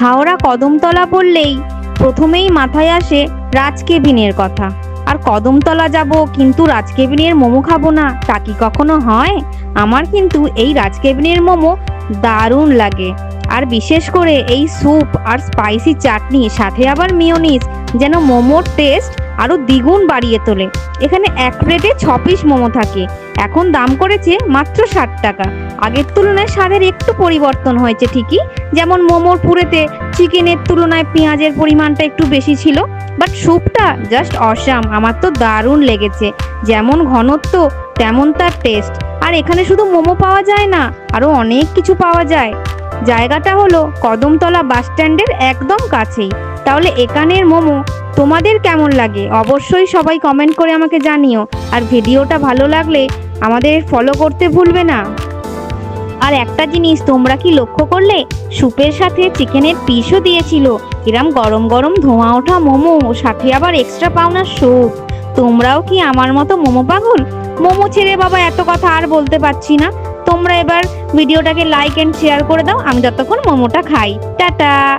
হাওড়া কদমতলা বললেই প্রথমেই মাথায় আসে রাজকেবিনের কথা। আর কদমতলা যাব, কিন্তু রাজকেবিনের মোমো খাব না, তা কি কখনো হয়? আমার কিন্তু এই রাজকেবিনের মোমো দারুণ লাগে। আর বিশেষ করে এই স্যুপ আর স্পাইসি চাটনি, সাথে আবার মিওনিস যেন মোমোর টেস্ট আরও দ্বিগুণ বাড়িয়ে তোলে। এখানে এক প্লেটে ছ পিস মোমো থাকে। এখন দাম করেছে মাত্র ষাট টাকা। আগের তুলনায় স্বাদের একটু পরিবর্তন হয়েছে ঠিকই। যেমন মোমোর পুরেতে চিকেনের তুলনায় পেঁয়াজের পরিমাণটা একটু বেশি ছিল বাট স্যুপটা জাস্ট অসাম। আমার তো দারুণ লেগেছে। যেমন ঘনত্ব, তেমন তার টেস্ট আর এখানে শুধু মোমো পাওয়া যায় না আরও অনেক কিছু পাওয়া যায়। জায়গাটা হলো কদমতলা বাস স্ট্যান্ডের একদম কাছেই। তাহলে এখানের মোমো তোমাদের কেমন লাগে? অবশ্যই সবাই কমেন্ট করে আমাকে জানিও। আর ভিডিওটা ভালো লাগলে আমাদের ফলো করতে ভুলবে না। আর একটা জিনিস, তোমরা কি লক্ষ্য করলে? স্যুপের সাথে চিকেনের পিসও দিয়েছিল। এরম গরম গরম ধোঁয়া ওঠা মোমো, সাথে আবার এক্সট্রা পাওনা স্যুপ তোমরাও কি আমার মতো মোমো পাগল? মোমো ছেড়ে বাবা এত কথা আর বলতে পারছি না। তোমরা এবার ভিডিওটাকে লাইক এন্ড শেয়ার করে দাও। আমি যতক্ষণ মোমোটা খাই। টাটা!